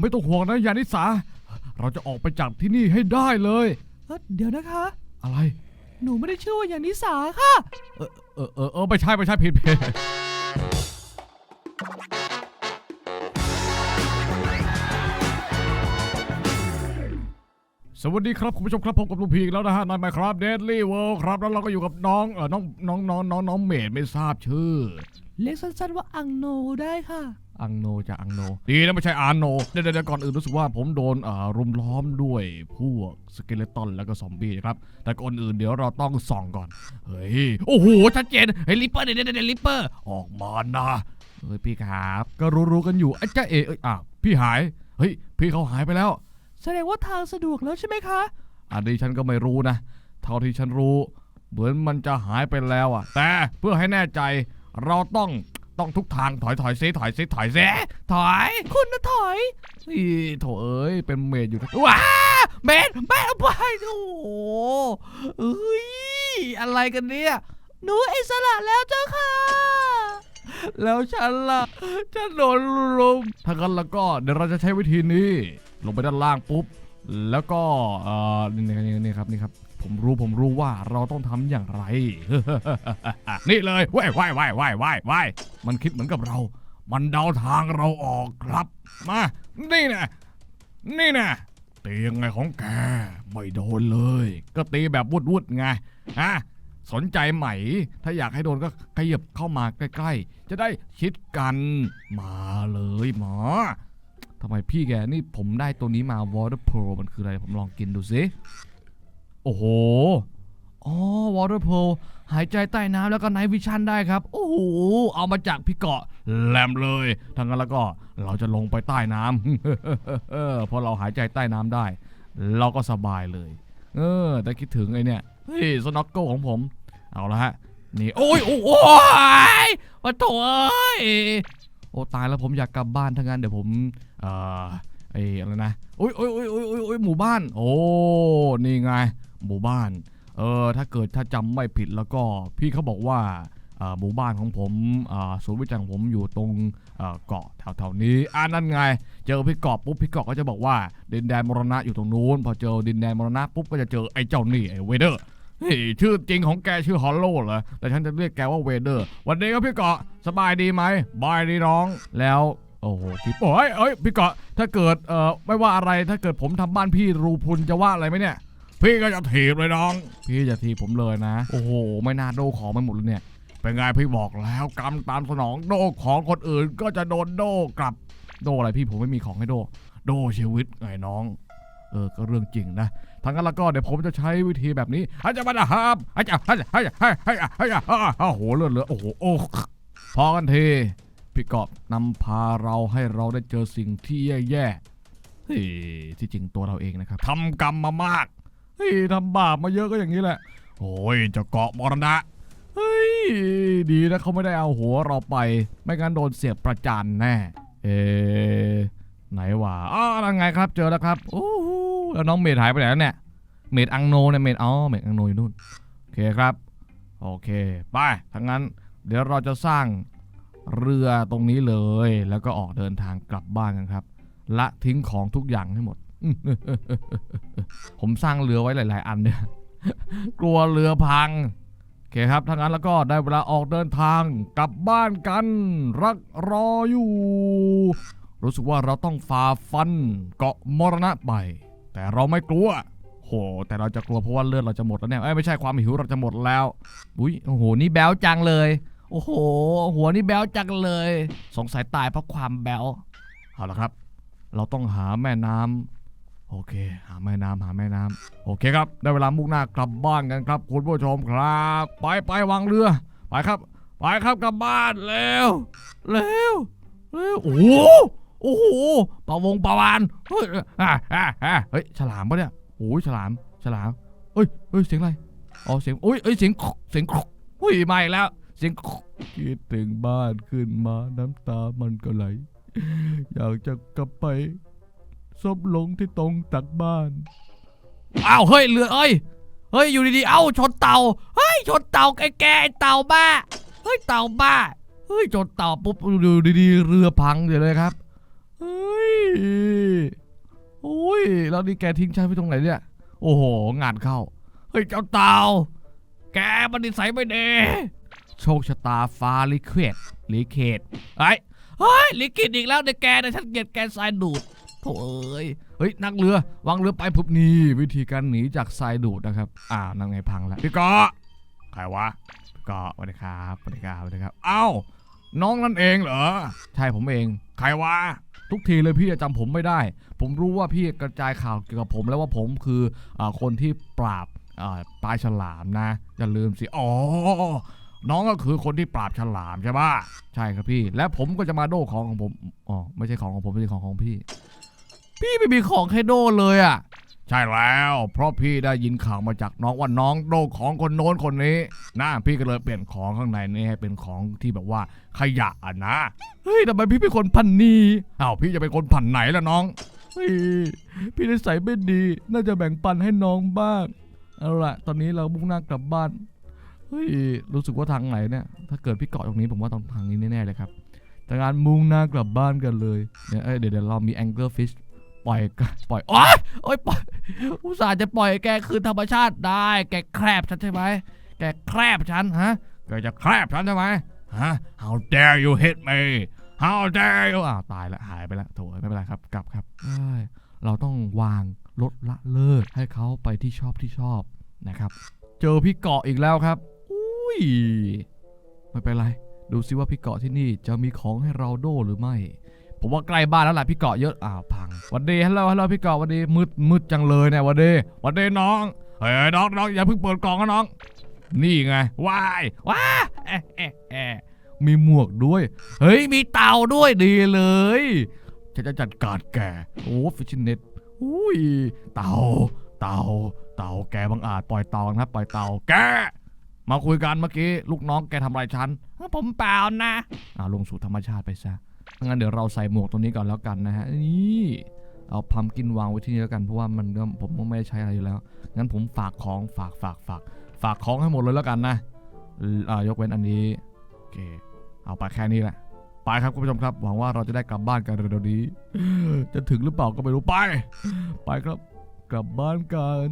ไม่ต้องห่วงนะยานิสา เราจะออกไปจากที่นี่ให้ได้เลย เอ้อเดี๋ยวนะคะ อะไร หนูไม่ได้ชื่อว่าอย่างนิสาค่ะ เออเออเออเออไม่ใช่ไม่ใช่ผิดผิดสวัสดีครับ คุณผู้ชมครับพบกับลุงพีอีกแล้วนะฮะในไมครับเดดลี่เวิลด์ครับ แล้วเราก็อยู่กับน้องเออน้องน้องน้องน้องน้องเมดไม่ทราบชื่อ เรียกสั้นๆว่าอังโนได้ค่ะ อังโนจะอังโน ดีนะไม่ใช่อาโนเดี๋ยวก่อนอื่นรู้สึกว่าผมโดนอ่อรุมล้อมด้วยพวกสเกเลตันแล้วก็ซอมบี้นะครับ แต่ก่อนอื่นเดี๋ยวเราต้องส่องก่อน เฮ้ย โอ้โห ชัดเจน เฮ้ยลิปเปอร์เดี๋ยวเดี๋ยวเดี๋ยลิปเปอร์ ออกมานะเฮ้ยพี่ครับ ก็รู้ๆกันอยู่ไอ้เจ้าเอ๋เอ้ยอ้าวพี่หาย เฮ้ย พี่เขาหายไปแล้ว แสดงว่าทางสะดวกแล้วใช่ไหมคะ อันนี้ฉันก็ไม่รู้นะ เท่าที่ฉันรู้ เหมือนมันจะหายไปแล้วอะ แต่เพื่อให้แน่ใจเราต้อง ต้องทุกทางถอยถอยซิถอยซิถอยซิถอย คุณนะถอยอีโถเอ้ยเป็นเมดอยู่นะว้าเมดเมดเอาไปโอ้โหเอ้ยอะไรกันเนี่ยหนูอิสระแล้วเจ้าค่ะ แล้วฉันล่ะฉันโดนลุมถ้างั้นแล้วก็เดี๋ยวเราจะใช้วิธีนี้ ลงไปด้านล่างปุ๊บ แล้วก็เอ่อนี่นี่นี่ครับนี่ครับ ผมรู้ผมรู้ว่าเราต้องทำอย่างไร นี่เลยว่ายว่ายว่ายว่ายว่ายว่ายมันคิดเหมือนกับเรา มันเดาทางเราออกครับ มา นี่นะนี่นะตียังไงของแกไม่โดนเลย ก็ตีแบบวุดวุดไงอะสนใจไหม ถ้าอยากให้โดนก็ขยับเข้ามาใกล้ ๆ จะได้ชิดกันมาเลยหมอทำไมพี่แกนี่ผมได้ตัวนี้มา Water Pearl มันคืออะไร ผมลองกินดูสิ โอ้โห อ๋อ Water Pearl หายใจใต้น้ำแล้วก็ Night Vision ได้ครับ โอ้โห เอามาจากพี่เกาะแหลมเลยทั้งนั้นแล้วก็เราจะลงไปใต้น้ำ เพอเราหายใจใต้น้ำได้ เราก็สบายเลย เออ แต่คิดถึงไอ้เนี่ยเฮ้ยสน็อกเกิลของผม เอาละฮะ นี่โอ้ยโอ้ยปะโถเอ้ยโอ้ตายแล้วผมอยากกลับบ้านทั้งนั้นเดี๋ยวผม เอ่อไอ้อะไรนะโอ้ยโอ้ยโอ้ยโอ้ยโอ้ยโอ้ยหมู่บ้าน โอ้ นี่ไง หมู่บ้าน เออถ้าเกิดถ้าจำไม่ผิดแล้วก็พี่เขาบอกว่าหมู่บ้านของผมศูนย์วิจัยของผมอยู่ตรงเกาะแถวๆนี้อ่านั่นไง เจอพี่เกาะปุ๊บพี่เกาะก็จะบอกว่าดินแดนมรณะอยู่ตรงนู้น พอเจอดินแดนมรณะปุ๊บก็จะเจอไอ้เจ้านี่ไอ้เวเดอร์เฮ้ยชื่อจริงของแกชื่อฮอลโลเหรอแต่ฉันจะเรียกแกว่าเวเดอร์ วันนี้ครับพี่เกาะสบายดีไหมบายดีน้องแล้วโอ้โหพี่โอ้ยเอ้ยพี่เกาะถ้าเกิดเอ่อไม่ว่าอะไรถ้าเกิดผมทำบ้านพี่รูพุนจะว่าอะไรไหมเนี่ย พี่ก็จะถีบเลยน้อง พี่จะถีบผมเลยนะ โอ้โห ไม่น่าโดของไปหมดเลยเนี่ย เป็นไงพี่บอกแล้วกรรมตามสนองโดของคนอื่นก็จะโดนโดกลับ โดอะไรพี่ผมไม่มีของให้โด โดชีวิตไงน้อง เออ ก็เรื่องจริงนะทั้งนั้นแล้วก็เดี๋ยวผมจะใช้วิธีแบบนี้อาจจะมาดาฮับอาจจะให้ให้ให้ให้ให้โอ้โหเลือดเหลือโอ้โหโอ้พอกันทีพี่กอบนำพาเราให้เราได้เจอสิ่งที่แย่ๆเฮ้ยที่จริงตัวเราเองนะครับทำกรรมมามาก เฮ้ยทำบาปมาเยอะก็อย่างนี้แหละ โอ้ยเจะเกาะมรณะ เฮ้ย ดีนะเขาไม่ได้เอาหัวเราไป ไม่งั้นโดนเสียบประจานแน่ เอไหนวะอ๋อนั่นไงครับ เจอแล้วครับโอ้โหแล้วน้องเมดหายไปไหนแล้วเนี่ย เมดอังโนเนี่ย เมดอ๋อ เมดอังโนอยู่นู่น โอเคครับ โอเค ไปทั้างนั้น เดี๋ยวเราจะสร้างเรือตรงนี้เลย แล้วก็ออกเดินทางกลับบ้านกันครับ ละทิ้งของทุกอย่างให้หมด ผมสร้างเรือไว้หลาย ๆ อันเนี่ย กลัวเรือพัง โอเคครับถ้างั้นแล้วก็ได้เวลาออกเดินทางกลับบ้านกัน รักรออยู่ รู้สึกว่าเราต้องฝ่าฟันเกาะมรณะไป แต่เราไม่กลัวโห แต่เราจะกลัวเพราะว่าเลือดเราจะหมดแล้วเนี่ยเอ้ไม่ใช่ความหิวเราจะหมดแล้ว อุ้ยโอ้โห นี่แบลจังเลย โอ้โห หัวนี่แบลจังเลย สงสัยตายเพราะความแบลเอาละครับ เราต้องหาแม่น้ำ โอเค หาแม่น้ำหาแม่น้ำโอเคครับ ได้เวลามุ่งหน้ากลับบ้านกันครับคุณผู้ชมครับ ไปไปวางเรือ ไปครับ ไปครับกลับบ้านเร็วเร็วเร็วโอ้โหโอ้โหปลาวงปลาวานเฮ้ยอ่าอ่าอ่าเฮ้ยฉลามปะเนี่ยโอ้ยฉลามฉลามเฮ้ยเฮ้ยเสียงอะไรอ๋อเสียงโอ้ยเอ้ยเสียงเสียงอุ้ยมาอีกแล้ว เสียงคิดถึงบ้านขึ้นมาน้ำตามันก็ไหล อยากจะกลับไป ซบลงที่ตรงตักบ้าน อ้าวเฮ้ยเรือเอ้ย เฮ้ยอยู่ดีๆ เอ้าชนเต่า เฮ้ยชนเต่าแกแกไอ้เต่าบ้า เฮ้ยเต่าบ้า เฮ้ยชนเต่าปุ๊บดูดีๆเรือพังเดี๋ยวเลยครับ เฮ้ย โอ้ยแล้วนี่แกทิ้งฉันไว้ตรงไหนเนี่ย โอ้โหงานเข้า เฮ้ยเจ้าเต่า แกมันนิสัยไม่ดีโชคชะตาฟ้าลิเควดลิเกตไอ้เฮ้ยลิกิตอีกแล้วในแกนฉันเกลียดแกทรายดูด ถเอ้ยเฮ้ยนั่งเรือวางเรือไปปุ๊บนี่วิธีการหนีจากทรายดูดนะครับ อ่านั่งไงพังแล้วพี่กอใครวะพี่กอสวัสดีครับสวัสดีครับสวัสดีครับ เอ้า น้องนั่นเองเหรอใช่ผมเอง ใครวะทุกทีเลยพี่จะจำผมไม่ได้ ผมรู้ว่าพี่กระจายข่าวเกี่ยวกับผมแล้วว่าผมคืออคนที่ปราบอ่าปลายฉลามนะอย่าลืมสิอ๋อน้องก็คือคนที่ปราบฉลามใช่ปะใช่ครับพี่ และผมก็จะมาโดของของผมอ๋อไม่ใช่ของของผมไม่ใช่ของของพี่ พี่ไม่มีของให้โดเลยอะ ใช่แล้ว เพราะพี่ได้ยินข่าวมาจากน้องว่าน้องโดของคนโน้นคนนี้นะพี่ก็เลยเปลี่ยนของข้างในนี่ให้เป็นของที่แบบว่าขยะอะนะเฮ้ยทำไมพี่เป็นคนพันนีอ้าวพี่จะเป็นคนพันไหนล่ะน้องเฮ้ยพี่นิสัยไม่ดี น่าจะแบ่งปันให้น้องบ้างเอาละตอนนี้เรามุ่งหน้ากลับบ้านเฮ้ยรู้สึกว่าทางไหนเนี่ย ถ้าเกิดพี่เกาะตรงนี้ผมว่าต้องทางนี้แน่ๆเลยครับแต่การมุ่งหน้ากลับบ้านกันเลยเนี่ยเอ้ยเดี๋ยวเดี๋ยวเรามี angler fish ปล่อยกันปล่อยโอ๊ยโอ๊ยปล่อยอุตส่าห์จะปล่อยแกคืนธรรมชาติได้ แกแครบฉันใช่ไหมแกแครบฉันฮะแกจะแครบฉันใช่ไหมฮะ How dare you hit me How dare you อ้าวตายละหายไปละโถไม่เป็นไรครับกลับครับเอ้ยเราต้องวางลดละเลิกให้เขาไปที่ชอบที่ชอบนะครับ เจอพี่เกาะอีกแล้วครับอุ้ยไม่เป็นไร ดูซิว่าพี่เกาะที่นี่จะมีของให้เราโดหรือไม่ ผมว่าใกล้บ้านแล้วแหละพี่เกาะเยอะอ้าวพังวันดีฮัลโหลฮัลโหลพี่เกาะวันดีมืดมืดจังเลยเนี่ยวันดีวันดีน้องเฮ้ยน้องน้องอย่าเพิ่งเปิดกล่องนะน้อง นี่ไงว้ายว้าเอ๊ะเอ๊ะเอ๊ะมีหมวกด้วย เฮ้ยมีเต่าด้วยดีเลยฉันจะจัดการแกโอ้ฟิชเน็ตอุ้ยเต่าเต่าเต่าแกบังอาจปล่อยเต่านะปล่อยเต่าแกมาคุยกันเมื่อกี้ลูกน้องแกทำอะไรฉันผมเปล่านะอ่าลงสู่ธรรมชาติไปซะ งั้นเดี๋ยวเราใส่หมวกตรงนี้ก่อนแล้วกันนะฮะนี่เอาพัมกินวางไว้ที่นี่แล้วกันเพราะว่ามันก็ผมก็ไม่ได้ใช้อะไรอยู่แล้ว งั้นผมฝากของฝากฝากฝากฝากของให้หมดเลยแล้วกันนะอ่ายกเว้นอันนี้โอเคเอาไปแค่นี้แหละไปครับคุณผู้ชมครับ หวังว่าเราจะได้กลับบ้านกันเร็วๆนี้ จะถึงหรือเปล่าก็ไม่รู้ไป ไปครับกลับบ้านกัน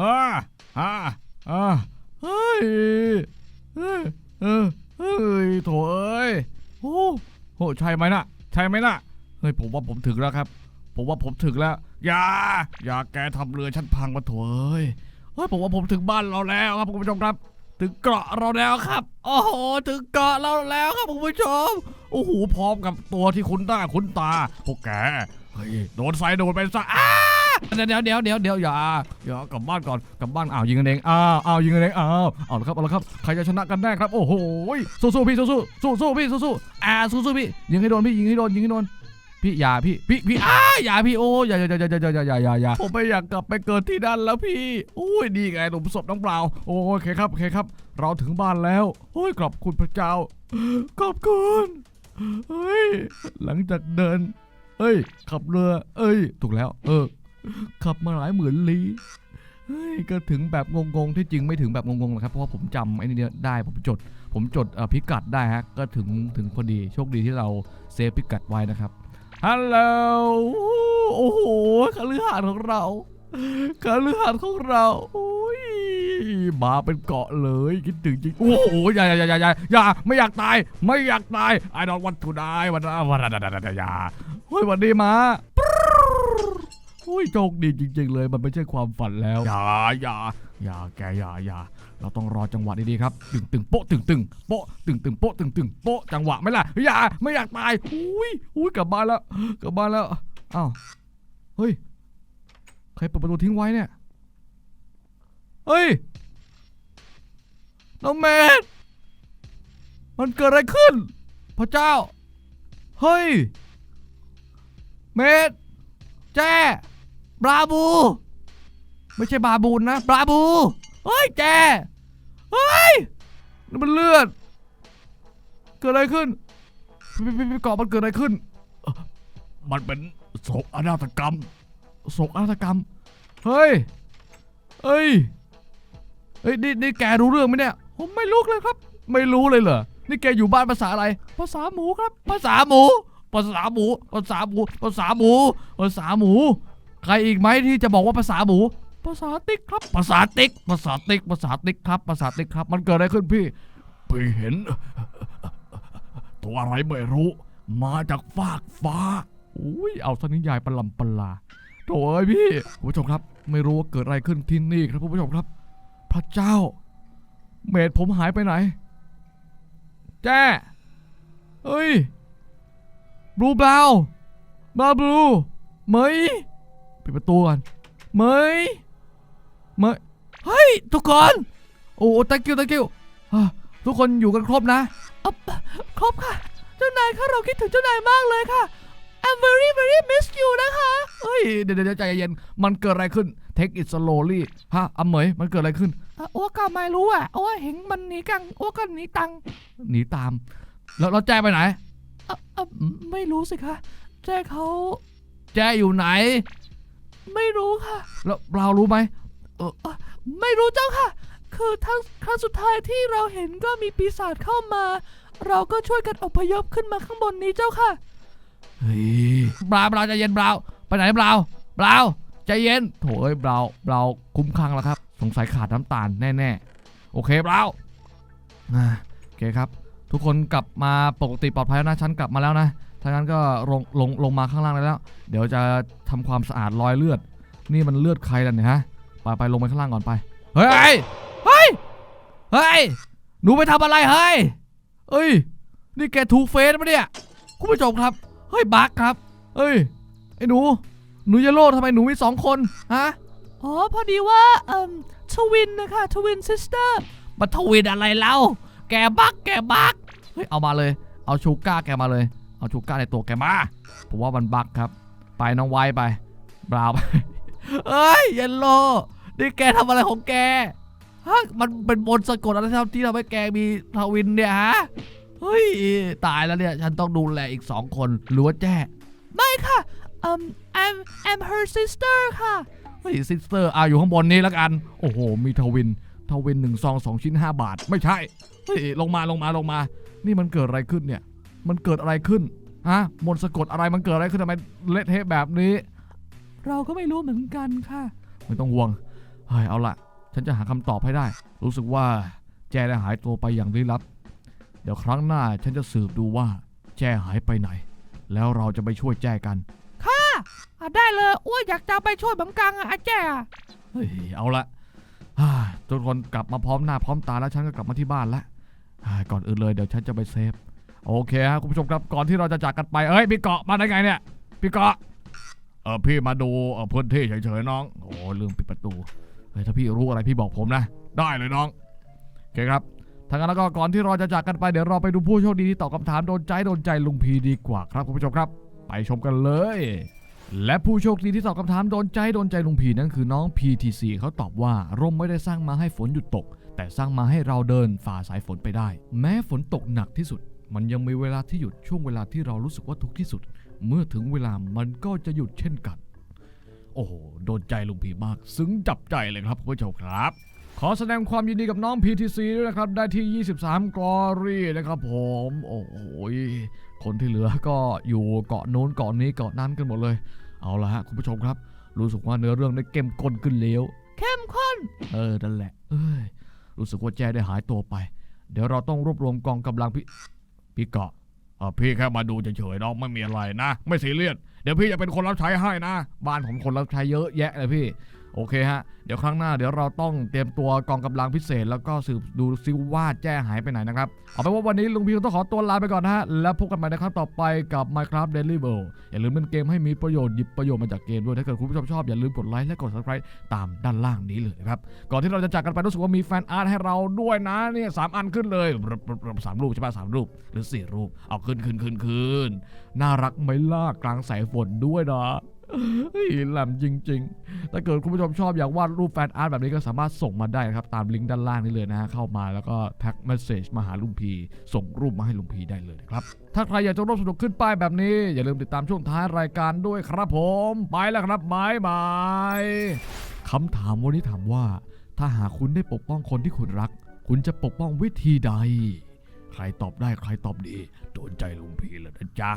ฮ่าฮ่าอ่าเฮ้ยเฮ้ยเออเฮ้ยโถเอ้ยโอ้โห ใช่ไหมน่ะใช่ไหมน่ะเฮ้ยผมว่าผมถึงแล้วครับ ผมว่าผมถึงแล้ว อย่า อย่าแกทำเรือฉันพังมาถอยเฮ้ยผมว่าผมถึงบ้านเราแล้วครับคุณผู้ชมครับ ถึงเกาะเราแล้วครับ โอ้โหถึงเกาะเราแล้วครับคุณผู้ชมโอ้โหพร้อมกับตัวที่คุ้นตาคุ้นตาพวกแกเฮ้ยโดนไฟโดนไปซะอ้า เดี๋ยวเดี๋ยวเดี๋ยวเดี๋ยวอย่าอย่ากลับบ้านก่อนกลับบ้านอ้าวยิงกันเองอ้าวอ้าวยิงกันเองอ้าวเอาละครับเอาละครับใครจะชนะกันแน่ครับโอ้โหสู้ๆพี่สู้ๆสู้ๆพี่สู้ๆอ่าสู้ๆพี่ยิงให้โดนพี่ยิงให้โดนยิงให้โดนพี่อย่าพี่พี่พี่อ้าอย่าพี่โอ้อย่าอย่าอย่าอย่าอย่าอย่าอย่าอย่าผมไม่อยากกลับไปเกิดที่นั่นแล้วพี่อุ้ยดีไงหลุมศพน้องเปล่าโอเคครับโอเคครับ เราถึงบ้านแล้วโอ้ยขอบคุณพระเจ้าขอบคุณเฮ้ยหลังจากเดินเอ้ย ขับเรือ เอ้ย ถูกแล้ว เออ ขับมาหลายหมื่นลี้ก็ถึงแบบงงๆ ที่จริงไม่ถึงแบบงงๆหรอกครับ เพราะว่าผมจำไอ้นี่ได้ผมจด ผมจดพิกัดได้ฮะ ก็ถึงถึงพอดีโชคดีที่เราเซฟพิกัดไว้นะครับ ฮัลโหล โอ้โหคฤหาสน์ของเราคฤหาสน์ของเราโอ้ยมาเป็นเกาะเลยคิดถึงจริง โอ้โหอย่าอย่าอย่าอย่าอย่าไม่อยากตาย ไม่อยากตาย I don't want to die วันนั้นวันนั้นอย่าเฮ้ยวันดีมา อ้ยโชคดีจริง ๆ เลย มันไม่ใช่ความฝันแล้ว อย่าอย่าอย่าแกอย่าอย่าเราต้องรอจังหวะดีๆครับ ตึงตึงโป๊ะตึงตึงโป๊ะตึงตึงโป๊ะตึงตึงโป๊ะจังหวะไหม่ล่ะอย่าไม่อยากตายอุ้ยอุ้ยกลับบ้านแล้วกลับบ้านแล้วอ้าวเฮ้ยใครเปิดประตูทิ้งไว้เนี่ยเฮ้ยน้องเมดมันเกิดอะไรขึ้น พระเจ้า เฮ้ย เมดแจ้ บราบู ไม่ใช่บาบูนนะ บราบู เฮ้ยแจเฮ้ยนี่มันเลือด เกิดอะไรขึ้นพี่พี่พี่เกาะมันเกิดอะไรขึ้น มันเป็นโศกอนาถกรรมโศกอนาถกรรม เฮ้ย เฮ้ย เฮ้ย นี่นี่แกรู้เรื่องไหมเนี่ย ผมไม่รู้เลยครับ ไม่รู้เลยเหรอ นี่แกอยู่บ้านภาษาอะไร ภาษาหมูครับ ภาษาหมู ภาษาหมู ภาษาหมู ภาษาหมู ภาษาหมู ใครอีกไหมที่จะบอกว่าภาษาหมู ภาษาติ๊กครับ ภาษาติ๊ก ภาษาติ๊ก ภาษาติ๊กครับ ภาษาติ๊กครับ มันเกิดอะไรขึ้นพี่พี่เห็น ตัวอะไรไม่รู้ มาจากฟากฟ้า อุ้ย เอาสนิยายประลำปลาโถ่เอ้ยพี่ผู้ชมครับ ไม่รู้ว่าเกิดอะไรขึ้นที่นี่ครับผู้ชมครับ พระเจ้า เมดผมหายไปไหน แจ้เฮ้ย บลูบลาวบลาบลูเหมย ปิดประตูก่อนเหมยเหมยเฮ้ยทุกคนโอ้ thank you thank you อะทุกคนอยู่กันครบนะอ๊ะครบค่ะ เจ้านายค่ะเราคิดถึงเจ้านายมากเลยค่ะ I'm very very miss you นะคะเฮ้ยเดี๋ยวเดี๋ยวใจเย็นๆมันเกิดอะไรขึ้น take it slowly ฮะอำเหมยมันเกิดอะไรขึ้นอะอ้วกก็ไม่รู้อะอ้วเห็นมันหนีกังอ้วก็หนีตังหนีตาม แล้วแล้วแจ้ไปไหนอะอะไม่รู้สิคะแจ้เขาแจ้อยู่ไหน ไม่รู้ค่ะ แล้วเรารู้ไหมไม่รู้เจ้าค่ะ คือทั้งครั้งสุดท้ายที่เราเห็นก็มีปีศาจเข้ามา เราก็ช่วยกันอพยพขึ้นมาข้างบนนี้เจ้าค่ะ เฮ้ยบราวบราวใจเย็นบราวไปไหนบราวบราวใจเย็นโถเอ้ยบราวบราวคุ้มคลั่งแล้วครับ สงสัยขาดน้ำตาลแน่ๆ โอเคบราวอ่าโอเคครับ ทุกคนกลับมาปกติปลอดภัยแล้วนะฉันกลับมาแล้วนะถ้างั้นก็ลงลงลงมาข้างล่างได้แล้ว เดี๋ยวจะทำความสะอาดรอยเลือด นี่มันเลือดใครล่ะเนี่ยฮะไปไปลงไปข้างล่างก่อนไปเฮ้ยเฮ้ยเฮ้ยหนูไปทำอะไรเฮ้ยเอ้ยนี่แกถูกเฟซปะเนี่ยคุณผู้ชมครับเฮ้ยบักครับเฮ้ยไอ้หนูหนูเยลโล่ทำไมหนูมีสองคนฮะอ๋อพอดีว่าเอ่มทวินนะคะทวินซิสเตอร์มาทวินอะไรเล่าแกบักแกบัก เฮ้ยเอามาเลย เอาชูก้าแกมาเลย เอาชูก้าในตัวแกมา ผมว่ามันบักครับ ไปน้องไว้ไปบราวไปเอ้ยเยลโลนี่แกทำอะไรของแกฮะมันเป็นบนสะกดอะไรที่ทำให้แกมีทวินเนี่ยฮะเฮ้ยตายแล้วเนี่ยฉันต้องดูแลอีกสองคนรือว่าแจ้ไม่ค่ะเอ่ม I'm I'm her sister ค่ะเฮ้ยซิสเตอร์อะอยู่ข้างบนนี้แล้วกัน โอ้โห มีทวิน ทวินหนึ่งซองสองชิ้น 5 บาท ไม่ใช่เฮ้ยลงมาลงมาลงมา นี่มันเกิดอะไรขึ้นเนี่ย มันเกิดอะไรขึ้นฮะมนต์สะกดอะไรมันเกิดอะไรขึ้นทำไมเละเทะแบบนี้ เราก็ไม่รู้เหมือนกันค่ะ ไม่ต้องห่วงเฮ้ยเอาละฉันจะหาคำตอบให้ได้ รู้สึกว่าแจได้หายตัวไปอย่างลี้ลับ เดี๋ยวครั้งหน้าฉันจะสืบดูว่า แจหายไปไหน แล้วเราจะไปช่วยแจกันอะได้เลยอ้วนอยากจะไปช่วยบังกังอะอาแจ้อะเฮ้ยเอาละฮ่า ทุกคนกลับมาพร้อมหน้าพร้อมตาแล้วฉันก็กลับมาที่บ้านแล้วก่อนอื่นเลยเดี๋ยวฉันจะไปเซฟ โอเคฮะคุณผู้ชมครับก่อนที่เราจะจากกันไปเอ้ยพี่เกาะมาได้ไงเนี่ยพี่เกาะเออพี่มาดูเออพื้นที่เฉยๆน้องโอ้ลืมปิดประตูเฮ้ยถ้าพี่รู้อะไรพี่บอกผมนะ ได้เลยน้องโอเคครับทางนั้นแล้วก็ก่อนที่เราจะจากกันไปเดี๋ยวเราไปดูผู้โชคดีที่ตอบคำถามโดนใจโดนใจลุงพีดีกว่าครับคุณผู้ชมครับ ไปชมกันเลย และผู้โชคดีที่ตอบคำถามโดนใจโดนใจลุงพีนั่นคือน้อง PTC เขาตอบว่าร่มไม่ได้สร้างมาให้ฝนหยุดตก แต่สร้างมาให้เราเดินฝ่าสายฝนไปได้ แม้ฝนตกหนักที่สุด มันยังมีเวลาที่หยุดช่วงเวลาที่เรารู้สึกว่าทุกข์ที่สุด เมื่อถึงเวลามันก็จะหยุดเช่นกัน โอ้โหโดนใจลุงพีมาก ซึ้งจับใจเลยครับคุณผู้ชมครับ ขอแสดงความยินดีกับน้อง PTC ด้วยนะครับได้ที่ 23กรอรี่นะครับ ผมโอ้โหคนที่เหลือก็อยู่เกาะโน้นเกาะนี้เกาะนั้นกันหมดเลย เอาละฮะคุณผู้ชมครับ รู้สึกว่าเนื้อเรื่องได้เข้มข้นขึ้นแล้วเข้มข้น เออนั่นแหละ เอ้ยรู้สึกว่าแจ้ได้หายตัวไป เดี๋ยวเราต้องรวบรวมกองกำลังพี่พี่เกาะเออพี่แค่มาดูเฉยๆน้องไม่มีอะไรนะ ไม่ซีเรียสเดี๋ยวพี่จะเป็นคนรับใช้ให้นะ บ้านผมคนรับใช้เยอะแยะเลยพี่ โอเคฮะ เดี๋ยวครั้งหน้าเดี๋ยวเราต้องเตรียมตัวกองกำลังพิเศษ แล้วก็สืบดูซิว่าแจ้หายไปไหนนะครับ เอาเป็นว่าวันนี้ลุงพี่ต้องขอตัวลาไปก่อนนะฮะ แล้วพบกันใหม่ในครับต่อไปกับ Minecraft Daily World อย่าลืมเล่นเกมให้มีประโยชน์หยิบประโยชน์มาจากเกมด้วย ถ้าเกิดคุณผู้ชมชอบอย่าลืมกดไลค์และกด subscribe ตามด้านล่างนี้เลยครับ ก่อนที่เราจะจากกันไปรู้สึกว่ามีแฟนอาร์ตให้เราด้วยนะเนี่ยสามอันขึ้นเลยสามรูปใช่ปะสามรูปหรือสี่รูป เอาขึ้นขึ้นขึ้นขึ้นน่ารักไหมล่ะกลางสายฝนด้วยนะ เฮ้ยแหลมจริง ๆ ถ้าเกิดคุณผู้ชมชอบอยากวาดรูปแฟนอาร์ตแบบนี้ก็สามารถส่งมาได้ครับ ตามลิงก์ด้านล่างนี้เลยนะฮะ เข้ามาแล้วก็แท็กเมสเซจมาหาลุงพี ส่งรูปมาให้ลุงพีได้เลยนะครับ ถ้าใครอยากจะร่วมสนุกขึ้นป้ายแบบนี้ อย่าลืมติดตามช่วงท้ายรายการด้วยครับผม ไปแล้วครับบายบายคำถามวันนี้ถามว่า ถ้าหากคุณได้ปกป้องคนที่คุณรัก คุณจะปกป้องวิธีใด ใครตอบได้ใครตอบดีโดนใจลุงพีแล้วนะจ๊ะ